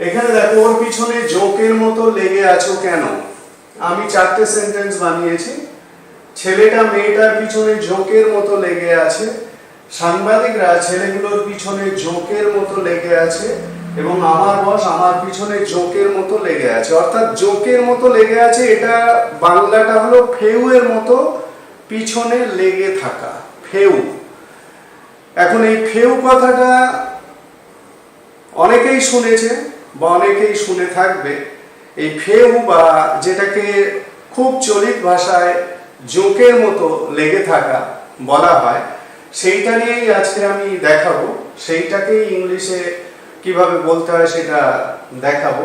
এখানে দেখো, ওর পিছনে জোকের মতো লেগে আছো কেন? আমি চারটে সেন্টেন্স বানিয়েছি। ছেলেটা মেয়েটার পিছনে জোকের মতো লেগে আছে। সাংবাদিকরা ছেলেগুলোর পিছনে জোকের মতো লেগে আছে এবং আমার বস আমার পিছনে জোকের মতো লেগে আছে। অর্থাৎ জোকের মতো লেগে আছে, এটা বাংলাটা হলো ফেউয়ের মতো পিছনে লেগে থাকা, ফেউ। এখন এই ফেউ কথাটা অনেকেই শুনেছে বা অনেকেই শুনে থাকবে, এই ফেউ বা যেটাকে খুব চলিত ভাষায় জোকের মতো লেগে থাকা বলা হয়, সেইটা নিয়েই আজকে আমি দেখাবো। সেইটাকেই ইংলিশে কীভাবে বলতে হয় সেটা দেখাবো।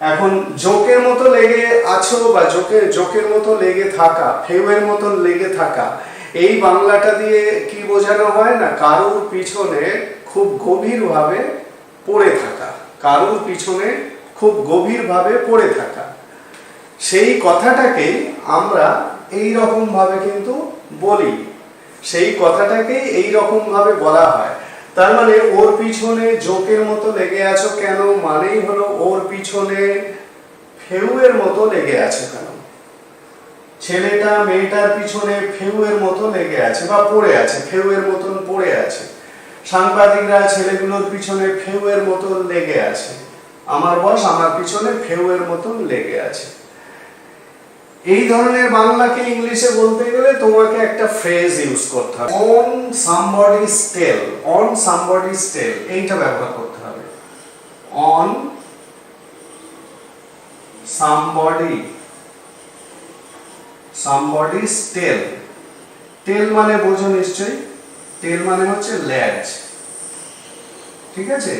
এখন জোকের মতো লেগে আছো বা জোকে, জোকের মতো লেগে থাকা, ফেউয়ের মতো লেগে থাকা, এই বাংলাটা দিয়ে কি বোঝানো হয় না? কারোর পিছনে খুব গভীরভাবে পড়ে থাকা, কারুর পিছনে খুব গভীরভাবে পড়ে থাকা। সেই কথাটাকেই আমরা এই রকম ভাবে কিন্তু বলি। সেই কথাটাকেই এই রকম ভাবে বলা হয়। তার মানে ওর পিছনে জোকের মতো লেগে আছো কেন? মানেই হলো ওর পিছনে ফেউয়ের মতো লেগে আছে কেন? ছেলেটা মেয়েটার পিছনে ফেউয়ের মতো লেগে আছে বা পড়ে আছে, ফেউয়ের মতন পড়ে আছে। সাংবাদিকরা ছেলেগুলোর পিছনে ফেউয়ের মতন লেগে আছে। আমার বস আমার পিছনে ফেউয়ের মতন লেগে আছে। এই ধরনের বাংলাকে ইংলিশে বলতে গেলে তোমাকে একটা ফ্রেজ ইউজ করতে হবে। On somebody stale on somebody stale এইটা ব্যবহার করতে হবে। On somebody somebody stale tail মানে বোঝো নিশ্চয়ই? টেল মানে হচ্ছে ল্যাজ। ঠিক আছে?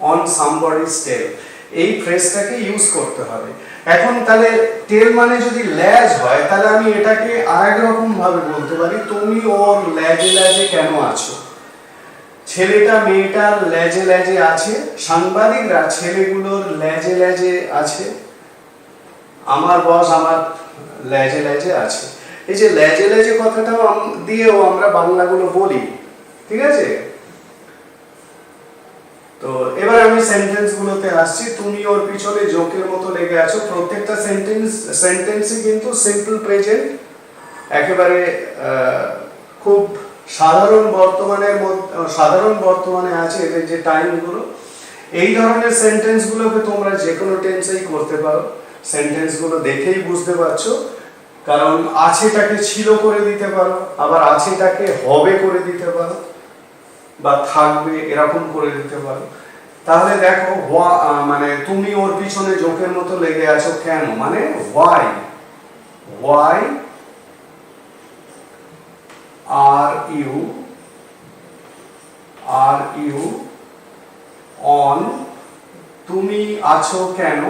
অন সামবডি স্টেল এই ফ্রেজটাকে ইউজ করতে হবে। এখন তাহলে টেল মানে যদি ল্যাজ হয়, তাহলে আমি এটাকে আরেক রকম ভাবে বলতে পারি। তুমি ওর ল্যাজে ল্যাজে কেন আছো? ছেলেটা মেয়েটার ল্যাজে ল্যাজে আছে, সাংবাদিকরা ছেলেগুলোর ল্যাজে ল্যাজে আছে, আমার বস আমার ল্যাজে ল্যাজে আছে। এই যে ল্যাজে ল্যাজে কথাটাও দিয়েও আমরা বাংলাগুলো বলি। ঠিক আছে? তো এবার আমি সেন্টেন্স গুলোতে আসছি। তুমি ওর পিছনে জোকের মতো লেগে আছো। প্রত্যেকটা সেন্টেন্স সেন্টেন্সই কিন্তু সিম্পল প্রেজেন্ট একেবারে খুব সাধারণ বর্তমানের সাধারণ বর্তমানে আছে এদের যে টাইমগুলো এই ধরনের সেন্টেন্স গুলোকে তোমরা যে কোনো টেন্সেই করতে পারো। সেন্টেন্সগুলো দেখেই বুঝতে পারছ। কারণ আছেটাকে ছিল করে দিতে পারো, আবার আছেটাকে হবে করে দিতে পারো। বা থাকবে, এরকম করে দিতে পারো। তাহলে দেখো মানে তুমি ওর পিছনে জোকের মতো লেগে আছো কেন? মানে why why are you are you on তুমি আছো কেন?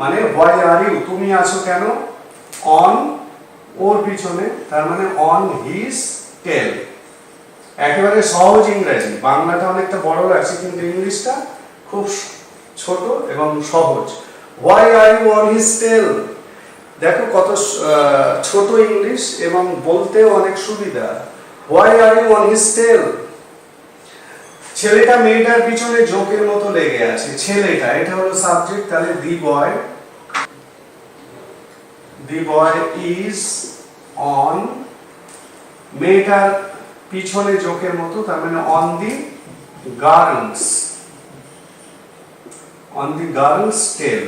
মানে হোয়াই আর ইউ তুমি আছো কেন? অন ওর পিছনে, তার মানে অন হিজ টেল একেবারে সহজ ইংরেজি। বাংলাটা অনেকটা বড় লাগছে, কিন্তু ইংলিশটা খুব ছোট এবং সহজ। Why are you on his tail দেখো কত ছোট ইংলিশ এবং বলতেও অনেক সুবিধা। Why are you on his tail ছেলেটা মেয়েটার পিছনে জোকের মতো লেগে আছে। ছেলেটা, এটা হলো সাবজেক্ট তাহলে দি বয় দি বয় ইজ অন মেয়েটার পিছনে জোকের মতো, তার মানে on the girl's on the girl's tail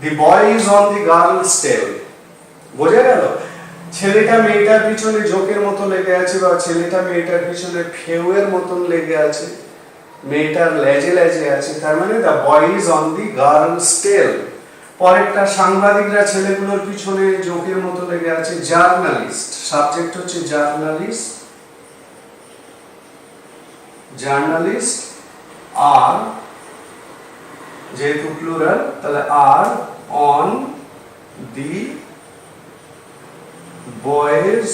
the boy is on the girl's tail বোঝা গেল? ছেলেটা মেয়েটার পিছনে জোকের মতো লেগে আছে বা ছেলেটা মেয়েটার পিছনে ফেউয়ের মতন লেগে আছে, মেয়েটার লেজে লেজে আছে, তার মানে the boy is on the girl's tail পরেরটা সাংবাদিকরা ছেলেগুলোর পিছনে জোকের মতো লেগে আছে জার্নালিস্ট। সাবজেক্ট হচ্ছে জার্নালিস্ট জার্নালিস্ট, আর যেহেতু প্লুরাল তাহলে are on the boys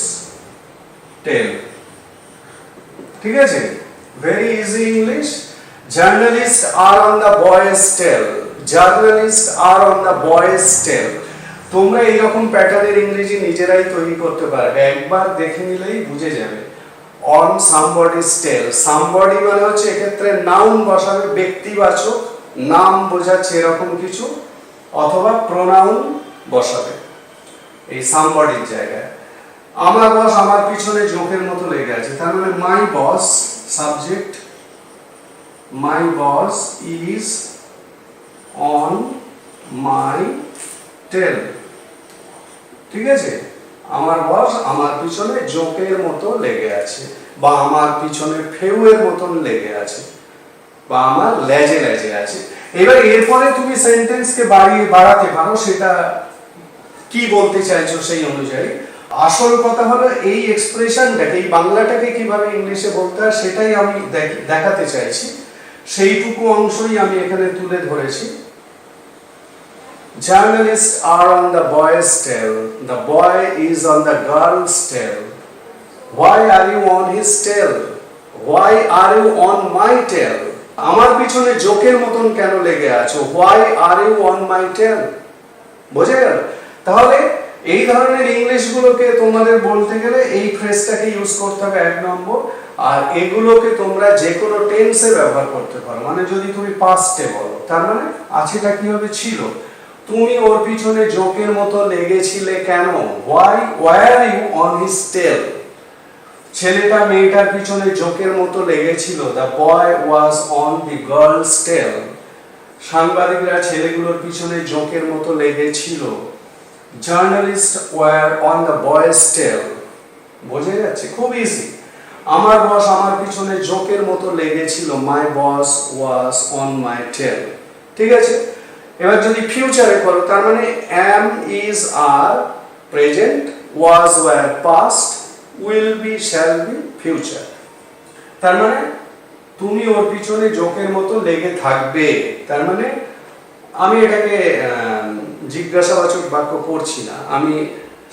tail ঠিক আছে? Very easy English journalist are on the boys tail journalist are on the boys tail তোমরা এইরকম প্যাটার্নের ইংরেজি নিজেরাই তৈরি করতে পারবে। একবার দেখে নিলেই বুঝে যাবে। অন সামবডি টেল সামবডি মানে হচ্ছে এক্ষেত্রে নাউন বসাবে ব্যক্তিবাচক নাম বোঝাচ্ছে এরকম কিছু, অথবা প্রোনাউন বসাবে। এই সামবডির জায়গায়। আমার বস আমার পিছনে জোকের মতো লেগে আছে। তার মানে my boss subject my boss is on my tail ঠিক আছে? আমার বস আমার পিছনে জোকের মতো লেগে আছে, বা আমার পিছনে ফেউয়ের মতন লেগে আছে, বা আমার লেজে লেজে আছে। এবার এরপরে তুমি সেন্টেন্সকে বাড়িয়ে বাড়াতে পারো, সেটা কি বলতে চাইছো সেই অনুযায়ী? আসল কথা হলো এই এক্সপ্রেশনটাকে এই বাংলাটাকে কীভাবে ইংলিশে বলতে হয়, সেটাই আমি দেখ- দেখাতে চাইছি। সেইটুকু অংশই আমি এখানে তুলে ধরেছি Journalists are on the boy's tail. The boy is on the girl's tail. Why are you on his tail? Why are you on my tail? আমার পিছনে জোকের মতন কেন লেগে আছো why are you on my tail বোঝা গেল তাহলে এই ধরনের ইংলিশগুলোকে তোমাদের বলতে গেলে এই ফ্রেজটাকে ইউজ করতে হবে এক নম্বর আর এগুলোকে তোমরা যে কোনো টেন্সে ব্যবহার করতে পারো। মানে যদি তুমি পাস্টে বলো, তার মানে আছেটা কি হবে ছিল? তুমি ওর পিছনে জোকের মতো লেগেছিলে কেন? Why why are you on his tail ছেলেটা মেয়েটার পিছনে জোকের মতো লেগেছিল। The boy was on the girl's tail সাংবাদিকরা ছেলেগুলোর পিছনে জোকের মতো লেগেছিল। Journalist were on the boys tail বোঝা যাচ্ছে? খুব ইজি আমার বস আমার পিছনে জোকের মতো লেগেছিল মাই বস ওয়াজ অন মাই টেল ঠিক আছে? এবার যদি ফিউচারে করো, তার মানে am is are present was were past will be shall be future তার মানে তুমি ওর পিছনে জোকের মতো লেগে থাকবে। তার মানে আমি এটাকে জিজ্ঞাসাবাচক বাক্য করছি না, আমি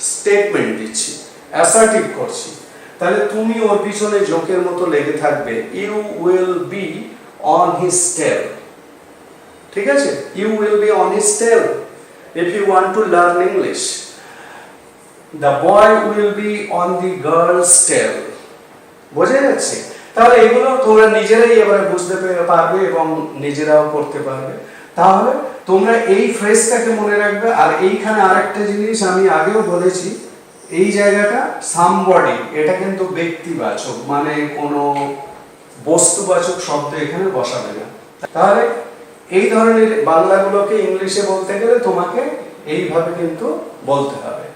স্টেটমেন্ট দিচ্ছি অ্যাসার্টিভ করছি। তাহলে তুমি ওর পিছনে জোকের মতো লেগে থাকবে। You will be on his tail ঠিক আছে? You will be on his tail if you want to learn English the boy will be on the girl's tail বোঝা যাচ্ছে? তাহলে এগুলো তোমরা নিজেরাই এবারে বুঝতে পারবে এবং নিজেরাও করতে পারবে। তাহলে তোমরা এই ফ্রেজটাকে মনে রাখবে। আর এইখানে আরেকটা জিনিস আমি আগেও বলেছি। এই জায়গাটা সামবডি এটা কিন্তু ব্যক্তিবাচক মানে কোনো বস্তুবাচক শব্দ এখানে বসাবে না। তাহলে এই ধরনের বাংলাগুলোকে ইংলিশে বলতে গেলে তোমাকে এইভাবে কিন্তু বলতে হবে।